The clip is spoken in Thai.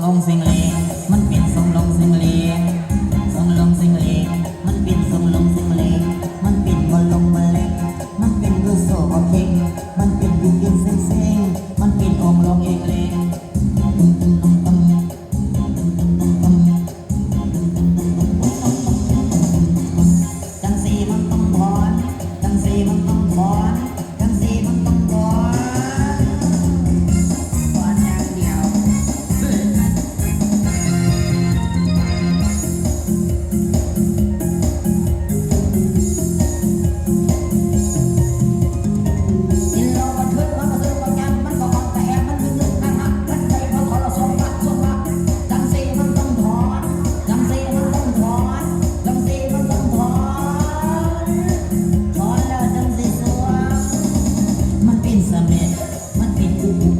não vem เนสมัยมันเป็นอุป